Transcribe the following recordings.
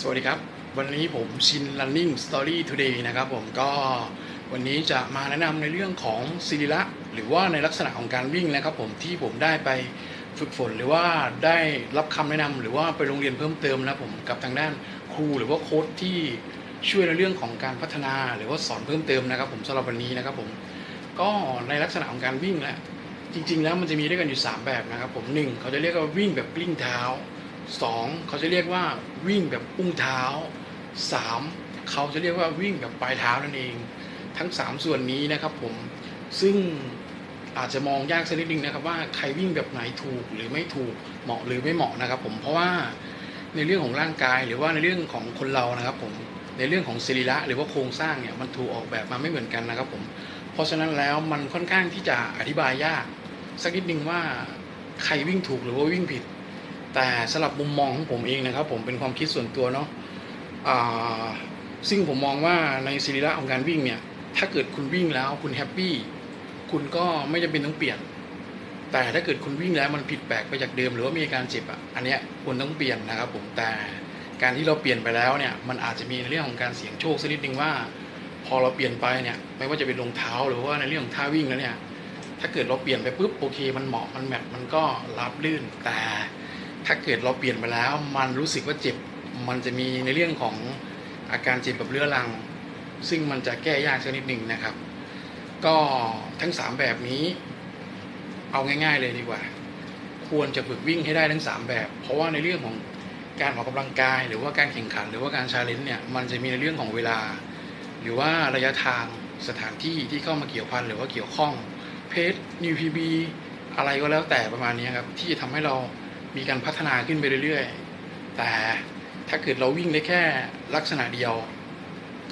สวัสดีครับ วันนี้ผมชิน Running Story Today นะครับผมก็วันนี้จะมาแนะนำในเรื่องของศิริละหรือว่าในลักษณะของการวิ่งนะครับผมที่ผมได้ไปฝึกฝนหรือว่าได้รับคำแนะนำหรือว่าไปโรงเรียนเพิ่มเติมนะผมกับทางด้านครูหรือว่าโค้ชที่ช่วยในเรื่องของการพัฒนาหรือว่าสอนเพิ่มเติมนะครับผมสำหรับวันนี้นะครับผมก็ในลักษณะของการวิ่งแหละจริง ๆ แล้วมันจะมีด้วยกันอยู่ 3 แบบนะครับผมหนึ่งเขาจะเรียกว่าวิ่งแบบกลิ้งเท้า สองเขาจะเรียกว่าวิ่งแบบอุ้งเท้าสามเขาจะเรียกว่าวิ่งแบบปลายเท้านั่นเอง ทั้งสามส่วนนี้นะครับผมซึ่งอาจจะมองยากสักนิดนึงนะครับว่าใครวิ่งแบบไหนถูกหรือไม่ถูกเหมาะหรือไม่เหมาะนะครับผมเพราะว่าในเรื่องของร่างกายหรือว่าในเรื่องของคนเรานะครับผมในเรื่องของสรีระหรือว่าโครงสร้างเนี่ยมันถูกออกแบบมาไม่เหมือนกันนะครับผมเพราะฉะนั้นแล้วมันค่อนข้างที่จะอธิบายยาก สักนิดนึงว่าใครวิ่งถูกหรือว่าวิ่งผิด แต่สำหรับมุมมองของผมเองนะครับ ผมเป็นความคิดส่วนตัวเนาะซึ่งผมมองว่าในศิริระของการวิ่งเนี่ย ถ้าเกิดคุณวิ่งแล้วคุณแฮปปี้คุณก็ไม่จำเป็นต้องเปลี่ยน แต่ถ้าเกิดคุณวิ่งแล้วมันผิดแปลกไปจากเดิม หรือว่ามีอาการเจ็บอะอันเนี้ยควรต้องเปลี่ยนนะครับ ผมแต่การที่เราเปลี่ยนไปแล้วเนี่ย มันอาจจะมีในเรื่องของการเสี่ยงโชคสักนิดนึงว่า พอเราเปลี่ยนไปเนี่ยไม่ว่าจะเป็นรองเท้าหรือว่าในเรื่องของท่าวิ่งแล้วเนี่ย ถ้าเกิดเราเปลี่ยนไปปุ๊บโอเค มันเหมาะมันแมทมันก็รับลื่นแต่ ถ้าเกิดเราเปลี่ยนไปแล้ว มันรู้สึกว่าเจ็บมันจะมีในเรื่องของอาการเจ็บแบบเรื้อรัง ซึ่งมันจะแก้ยากสักนิดหนึ่งนะครับ ก็ทั้ง 3 แบบนี้ เอาง่าย ๆ เลยดีกว่า ควรจะฝึกวิ่งให้ได้ทั้ง 3 แบบ เพราะว่าในเรื่องของการออกกำลังกาย หรือว่าการแข่งขัน หรือว่าการชาเลนจ์เนี่ยมันจะมีในเรื่องของเวลา หรือว่าระยะทางสถานที่ที่เข้ามาเกี่ยวพันหรือว่าเกี่ยวข้องเพจนิวพีบีอะไรก็แล้วแต่ประมาณนี้ครับที่จะทำให้เรา มีการพัฒนาขึ้นไปเรื่อยๆ แต่ถ้าเกิดเราวิ่งได้แค่ลักษณะเดียว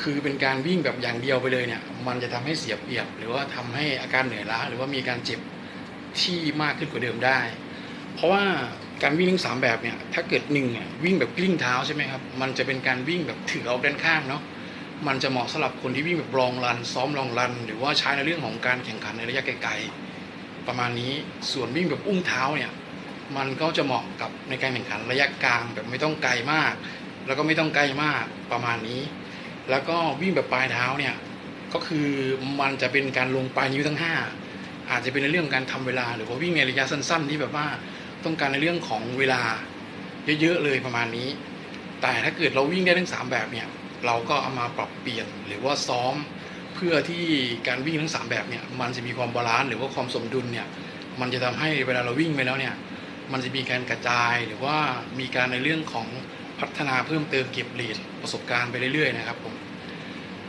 คือเป็นการวิ่งแบบอย่างเดียวไปเลยเนี่ย มันจะทำให้เสียเปรียบ หรือว่าทำให้อาการเหนื่อยล้าหรือว่ามีการเจ็บที่มากขึ้นกว่าเดิมได้ เพราะว่าการวิ่งทั้งสามแบบเนี่ยถ้าเกิดหนึ่งเนี่ยวิ่งแบบกลิ้งเท้าใช่ไหมครับมันจะเป็นการวิ่งแบบถือเอาด้านข้างเนาะมันจะเหมาะสำหรับคนที่วิ่งแบบลองรัน ซ้อมลองรัน หรือว่าใช้ในเรื่องของการแข่งขันในระยะไกลๆประมาณนี้ส่วนวิ่งแบบอุ้งเท้าเนี่ย มันก็จะเหมาะกับในการแข่งขันระยะกลางแบบไม่ต้องไกลมาก แล้วก็ไม่ต้องใกล้มากประมาณนี้ แล้วก็วิ่งแบบปลายเท้าเนี่ยก็คือมันจะเป็นการลงปลายนิ้วทั้ง 5 อาจจะเป็นในเรื่องการทำเวลา หรือว่าวิ่งในระยะสั้นๆที่แบบว่าต้องการในเรื่องของเวลาเยอะๆเลยประมาณนี้ แต่ถ้าเกิดเราวิ่งได้ทั้ง 3 แบบเนี่ยเราก็เอามาปรับเปลี่ยนหรือว่าซ้อมเพื่อที่การวิ่งทั้ง 3 แบบเนี่ยมันจะมีความบาลานซ์หรือว่าความสมดุลเนี่ยมันจะทำให้เวลาเราวิ่งไปแล้วเนี่ย มันจะมีการกระจายหรือว่ามีการในเรื่องของพัฒนาเพิ่มเติมเก็บเรียนประสบการณ์ไปเรื่อยๆนะครับผม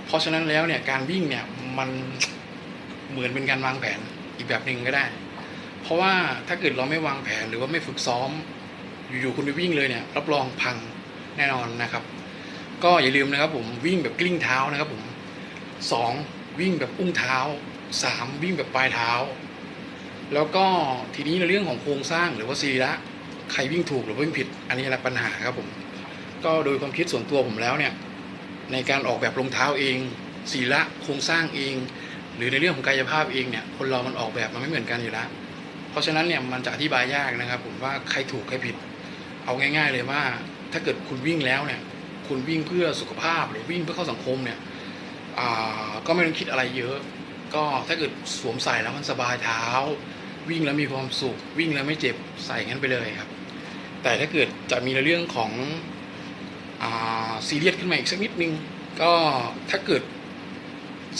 เพราะฉะนั้นแล้วเนี่ยการวิ่งเนี่ยมันเหมือนเป็นการวางแผนอีกแบบหนึ่งก็ได้ เพราะว่าถ้าเกิดเราไม่วางแผนหรือว่าไม่ฝึกซ้อม อยู่ๆคุณไปวิ่งเลยเนี่ยรับรองพังแน่นอนนะครับ ก็อย่าลืมนะครับผมวิ่งแบบกลิ้งเท้านะครับผมสองวิ่งแบบอุ้งเท้าสามวิ่งแบบปลายเท้า แล้วก็ทีนี้ในเรื่องของโครงสร้างหรือว่าศีระใครวิ่งถูกหรือวิ่งผิด อันนี้แหละปัญหาครับผม ก็โดยความคิดส่วนตัวผมแล้วเนี่ยในการออกแบบรองเท้าเองศีระโครงสร้างเอง หรือในเรื่องของกายภาพเองเนี่ยคนเรามันออกแบบมันไม่เหมือนกันอยู่แล้วเพราะฉะนั้นเนี่ยมันจะอธิบายยากนะครับ ผมว่าใครถูกใครผิด เอาง่าย ๆ เลยว่า ถ้าเกิดคุณวิ่งแล้วเนี่ยคุณวิ่งเพื่อสุขภาพหรือวิ่งเพื่อเข้าสังคมเนี่ยอ่าก็ไม่ต้องคิดอะไรเยอะ ก็ถ้าเกิดสวมใส่แล้วมันสบายเท้า วิ่งแล้วมีความสุข วิ่งแล้วไม่เจ็บใส่งั้นไปเลยครับ แต่ถ้าเกิดจะมีในเรื่องของซีเรียสขึ้นมาอีกสักนิดนึง ก็ถ้าเกิด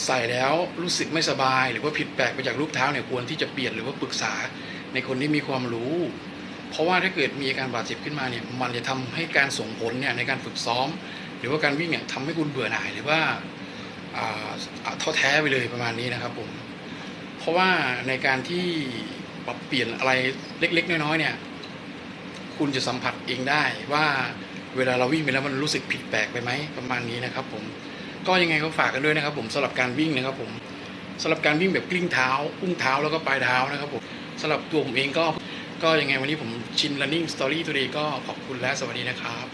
ใส่แล้วรู้สึกไม่สบาย หรือว่าผิดแปลกไปจากรูปเท้าเนี่ยควรที่จะเปลี่ยนหรือว่าปรึกษาในคนที่มีความรู้ เพราะว่าถ้าเกิดมีอาการบาดเจ็บขึ้นมาเนี่ยมันจะทำให้การส่งผลเนี่ยในการฝึกซ้อม หรือว่าการวิ่งเนี่ยทำให้คุณเบื่อหน่ายหรือว่า ท้อแท้ไปเลยประมาณนี้นะครับผมเพราะว่าในการที่ปรับเปลี่ยนอะไรเล็ก ๆ น้อยๆเนี่ย คุณจะสัมผัสเองได้ว่าเวลาเราวิ่งไปแล้วมันรู้สึกผิดแปลกไปไหมประมาณนี้นะครับ ผมก็ยังไงก็ฝากกันด้วยนะครับ ผมสำหรับการวิ่งนะครับ ผมสำหรับการวิ่งแบบกลิ้งเท้าอุ้งเท้าแล้วก็ปลายเท้านะครับผมสำหรับตัวผมเองก็ก็ยังไงวันนี้ผมชิน running story today ก็ขอบคุณและสวัสดีนะครับ